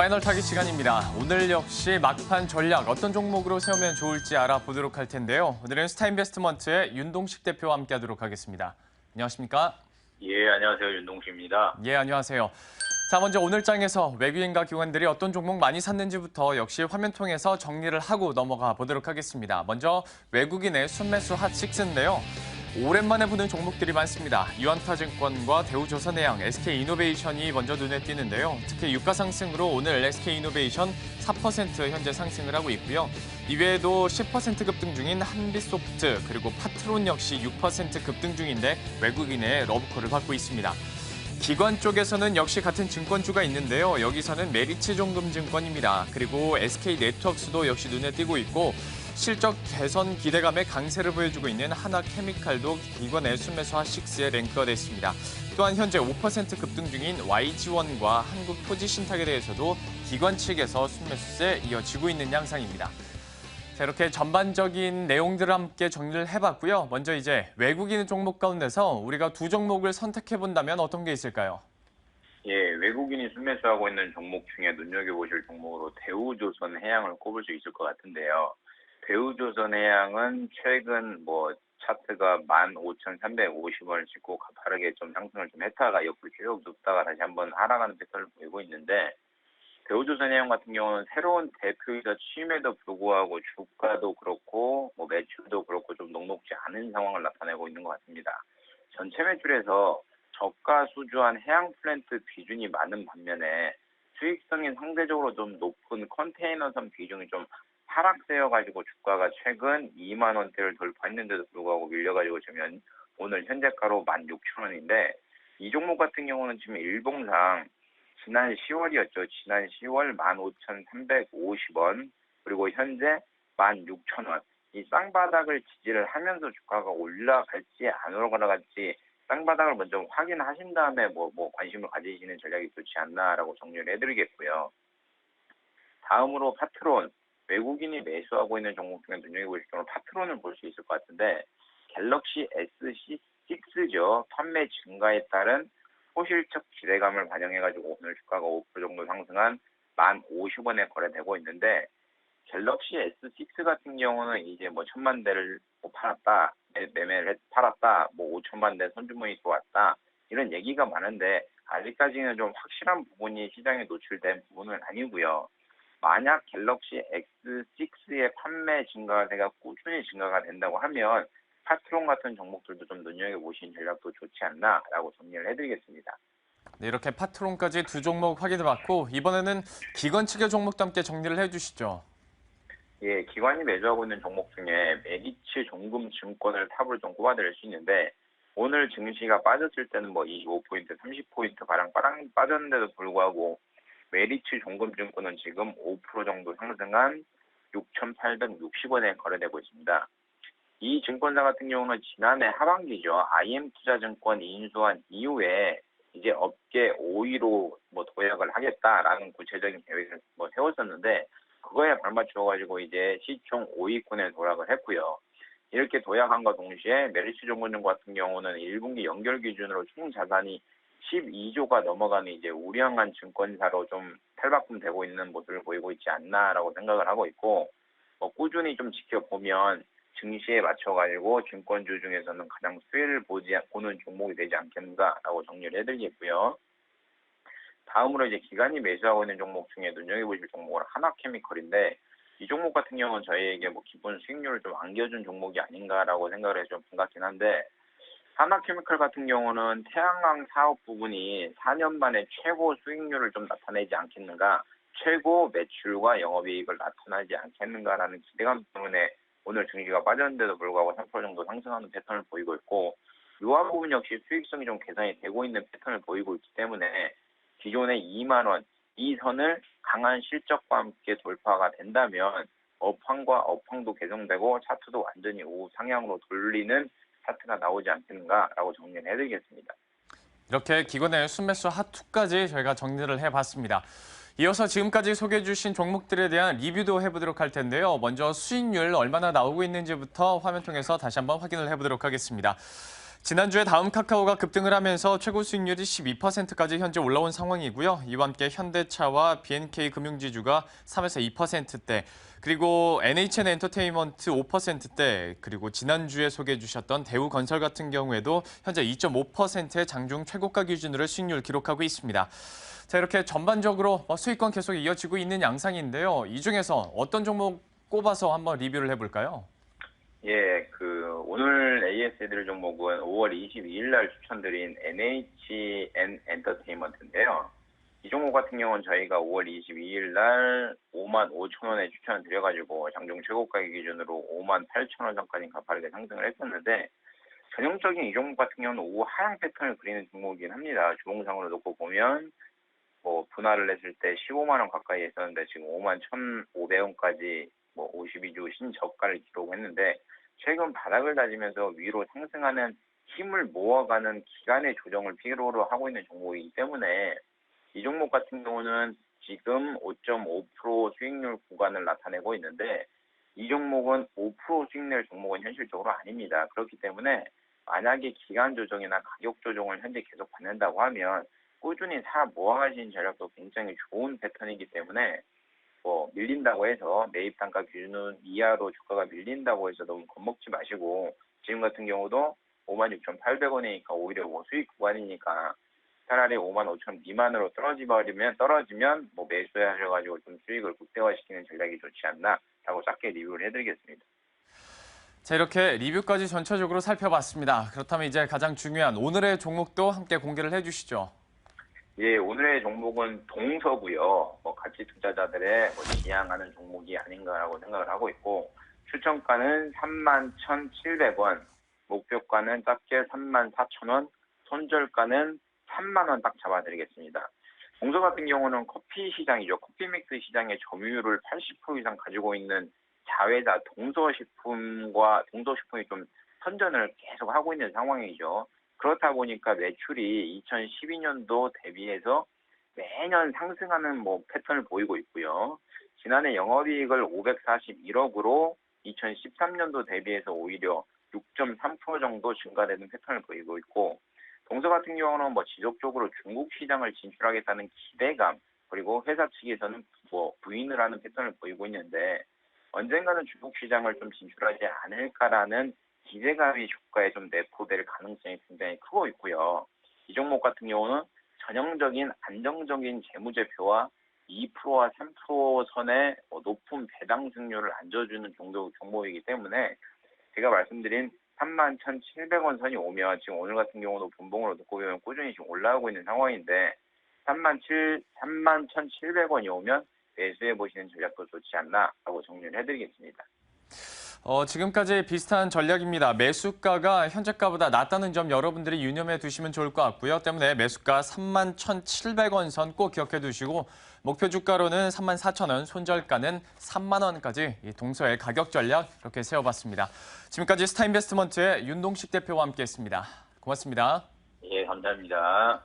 파이널 타기 시간입니다. 오늘 역시 막판 전략 어떤 종목으로 세우면 좋을지 알아보도록 할 텐데요. 오늘은 스타인베스트먼트의 윤동식 대표와 함께하도록 하겠습니다. 안녕하십니까? 예, 안녕하세요. 윤동식입니다. 예, 안녕하세요. 자, 먼저 오늘 장에서 외국인과 기관들이 어떤 종목 많이 샀는지부터 역시 화면 통해서 정리를 하고 넘어가 보도록 하겠습니다. 먼저 외국인의 순매수 핫6인데요. 오랜만에 보는 종목들이 많습니다. 유한타증권과 대우조선해양, SK이노베이션이 먼저 눈에 띄는데요. 특히 유가 상승으로 오늘 SK이노베이션 4% 현재 상승을 하고 있고요. 이외에도 10% 급등 중인 한빛소프트 그리고 파트론 역시 6% 급등 중인데 외국인의 러브콜을 받고 있습니다. 기관 쪽에서는 역시 같은 증권주가 있는데요. 여기서는 메리츠 종금증권입니다. 그리고 SK 네트워크스도 역시 눈에 띄고 있고 실적 개선 기대감에 강세를 보여주고 있는 하나케미칼도 기관의 순매수 하 6에 랭크가 됐습니다. 또한 현재 5% 급등 중인 YG원과 한국토지신탁에 대해서도 기관 측에서 순매수세 이어지고 있는 양상입니다. 자, 이렇게 전반적인 내용들을 함께 정리를 해봤고요. 먼저 이제 외국인 종목 가운데서 우리가 두 종목을 선택해 본다면 어떤 게 있을까요? 예, 외국인이 순매수하고 있는 종목 중에 눈여겨보실 종목으로 대우조선 해양을 꼽을 수 있을 것 같은데요. 대우조선 해양은 최근 뭐 차트가 15,350원을 찍고 가파르게 좀 상승을 좀 했다가 옆으로 계속 눕다가 다시 한번 하락하는 패턴을 보이고 있는데 대우조선 해양 같은 경우는 새로운 대표이사 취임에도 불구하고 주가도 그렇고 뭐 매출도 그렇고 좀 녹록지 않은 상황을 나타내고 있는 것 같습니다. 전체 매출에서 저가 수주한 해양 플랜트 비중이 많은 반면에 수익성이 상대적으로 좀 높은 컨테이너선 비중이 좀 하락세여가지고 주가가 최근 2만 원대를 돌파했는데도 불구하고 밀려가지고 지금 오늘 현재가로 16,000원인데 이 종목 같은 경우는 지금 일봉상 지난 10월이었죠. 지난 10월 15,350원 그리고 현재 16,000원 이 쌍바닥을 지지를 하면서 주가가 올라갈지 안 올라갈지 쌍바닥을 먼저 확인하신 다음에 뭐, 뭐 관심을 가지시는 전략이 좋지 않나라고 정리를 해드리겠고요. 다음으로 파트론 외국인이 매수하고 있는 종목 중에 눈여겨보실 경우 파트론을 볼 수 있을 것 같은데 갤럭시 S6죠. 판매 증가에 따른 호실적 기대감을 반영해가지고 오늘 주가가 5% 정도 상승한 1,050원에 거래되고 있는데 갤럭시 S6 같은 경우는 이제 뭐 천만 대를 뭐 팔았다, 매매를 했, 팔았다, 뭐 5천만 대 선주문이 들어왔다 이런 얘기가 많은데 아직까지는 좀 확실한 부분이 시장에 노출된 부분은 아니고요. 만약 갤럭시 X6의 판매 증가가 꾸준히 증가가 된다고 하면 파트론 같은 종목들도 좀 눈여겨보신 전략도 좋지 않나라고 정리를 해드리겠습니다. 네, 이렇게 파트론까지 두 종목 확인해봤고 이번에는 기관 측의 종목도 함께 정리를 해주시죠. 예, 기관이 매수하고 있는 종목 중에 메리츠 종금 증권을 탑을 좀 꼽아드릴 수 있는데 오늘 증시가 빠졌을 때는 뭐 25포인트, 30포인트 가량 빠졌는데도 불구하고 메리츠 종금증권은 지금 5% 정도 상승한 6,860원에 거래되고 있습니다. 이 증권사 같은 경우는 지난해 하반기죠. IM투자증권 인수한 이후에 이제 업계 5위로 뭐 도약을 하겠다라는 구체적인 계획을 뭐 세웠었는데 그거에 발맞춰 가지고 이제 시총 5위권에 도약을 했고요. 이렇게 도약한과 동시에 메리츠 종금증권 같은 경우는 1분기 연결 기준으로 총 자산이 12조가 넘어가는 이제 우량한 증권사로 좀 탈바꿈되고 있는 모습을 보이고 있지 않나라고 생각을 하고 있고 뭐 꾸준히 좀 지켜보면 증시에 맞춰가지고 증권주 중에서는 가장 수혜를 보지 보는 종목이 되지 않겠는가라고 정리를 해드리겠고요. 다음으로 이제 기관이 매수하고 있는 종목 중에 눈여겨보실 종목은 하나케미컬인데 이 종목 같은 경우는 저희에게 뭐 기본 수익률을 좀 안겨준 종목이 아닌가라고 생각을 해서 좀 반갑긴 한데 하나케미컬 같은 경우는 태양광 사업 부분이 4년 만에 최고 수익률을 좀 나타내지 않겠는가, 최고 매출과 영업이익을 나타나지 않겠는가라는 기대감 때문에 오늘 증시가 빠졌는데도 불구하고 3% 정도 상승하는 패턴을 보이고 있고, 유한 부분 역시 수익성이 좀 개선이 되고 있는 패턴을 보이고 있기 때문에 기존의 2만 원 이 선을 강한 실적과 함께 돌파가 된다면 업황과 업황도 개선되고 차트도 완전히 우상향으로 돌리는 차트가 나오지 않겠는가라고 정리를 해드리겠습니다. 이렇게 기관의 순매수 핫2까지 저희가 정리를 해봤습니다. 이어서 지금까지 소개해 주신 종목들에 대한 리뷰도 해보도록 할 텐데요. 먼저 수익률 얼마나 나오고 있는지부터 화면 통해서 다시 한번 확인을 해보도록 하겠습니다. 지난주에 다음 카카오가 급등을 하면서 최고 수익률이 12%까지 현재 올라온 상황이고요. 이와 함께 현대차와 BNK 금융지주가 3에서 2%대, 그리고 NHN 엔터테인먼트 5%대, 그리고 지난주에 소개해 주셨던 대우건설 같은 경우에도 현재 2.5%의 장중 최고가 기준으로 수익률 기록하고 있습니다. 자, 이렇게 전반적으로 뭐 수익권 계속 이어지고 있는 양상인데요. 이 중에서 어떤 종목 꼽아서 한번 리뷰를 해볼까요? 예, 그 오늘 AS 들 종목은 5월 22일 날 추천드린 NHN 엔터테인먼트인데요. 이 종목 같은 경우는 저희가 5월 22일 날 5만 5천 원에 추천을 드려가지고 장중 최고가 기준으로 5만 8천 원 선까지 가파르게 상승을 했었는데 전형적인 이 종목 같은 경우는 오후 하향 패턴을 그리는 종목이긴 합니다. 주봉상으로 놓고 보면 뭐 분할을 했을 때 15만 원 가까이 했었는데 지금 5만 1,500원까지 뭐 52주 신저가를 기록했는데 최근 바닥을 다지면서 위로 상승하는 힘을 모아가는 기간의 조정을 필요로 하고 있는 종목이기 때문에 이 종목 같은 경우는 지금 5.5% 수익률 구간을 나타내고 있는데 이 종목은 5% 수익 낼 종목은 현실적으로 아닙니다. 그렇기 때문에 만약에 기간 조정이나 가격 조정을 현재 계속 받는다고 하면 꾸준히 사 모아가시는 전략도 굉장히 좋은 패턴이기 때문에 뭐 밀린다고 해서 매입 단가 기준은 이하로 주가가 밀린다고 해서 너무 겁먹지 마시고 지금 같은 경우도 56,800원이니까 오히려 뭐 수익 구간이니까 차라리 5만 5천 미만으로 떨어지버리면 떨어지면 뭐 매수하셔가지고 좀 수익을 극대화시키는 전략이 좋지 않나라고 짧게 리뷰를 해드리겠습니다. 자, 이렇게 리뷰까지 전체적으로 살펴봤습니다. 그렇다면 이제 가장 중요한 오늘의 종목도 함께 공개를 해주시죠. 예, 오늘의 종목은 동서고요. 뭐 가치 투자자들의 뭐 지향하는 종목이 아닌가라고 생각을 하고 있고 추천가는 31,700원, 목표가는 작게 34,000원, 손절가는 3만 원 딱 잡아드리겠습니다. 동서 같은 경우는 커피 시장이죠. 커피 믹스 시장의 점유율을 80% 이상 가지고 있는 자회사 동서식품과 동서식품이 좀 선전을 계속 하고 있는 상황이죠. 그렇다 보니까 매출이 2012년도 대비해서 매년 상승하는 뭐 패턴을 보이고 있고요. 지난해 영업이익을 541억으로 2013년도 대비해서 오히려 6.3% 정도 증가되는 패턴을 보이고 있고 동서 같은 경우는 뭐 지속적으로 중국 시장을 진출하겠다는 기대감 그리고 회사 측에서는 뭐 부인을 하는 패턴을 보이고 있는데 언젠가는 중국 시장을 좀 진출하지 않을까라는 기대감이 주가에 좀 내포될 가능성이 굉장히 크고 있고요. 이 종목 같은 경우는 전형적인 안정적인 재무제표와 2%와 3% 선의 뭐 높은 배당 승률을 안겨주는 정도 종목이기 때문에 제가 말씀드린 31,700원 선이 오면 지금 오늘 같은 경우도 분봉으로 놓고 보면 꾸준히 지금 올라오고 있는 상황인데 37, 31,700원이 오면 매수해 보시는 전략도 좋지 않나라고 정리를 해드리겠습니다. 어, 지금까지 비슷한 전략입니다. 매수가가 현재가보다 낮다는 점 여러분들이 유념해 두시면 좋을 것 같고요. 때문에 매수가 31,700원 선 꼭 기억해 두시고 목표 주가로는 34,000원, 손절가는 3만 원까지 이 동서의 가격 전략 이렇게 세워봤습니다. 지금까지 스타인베스트먼트의 윤동식 대표와 함께했습니다. 고맙습니다. 예, 감사합니다.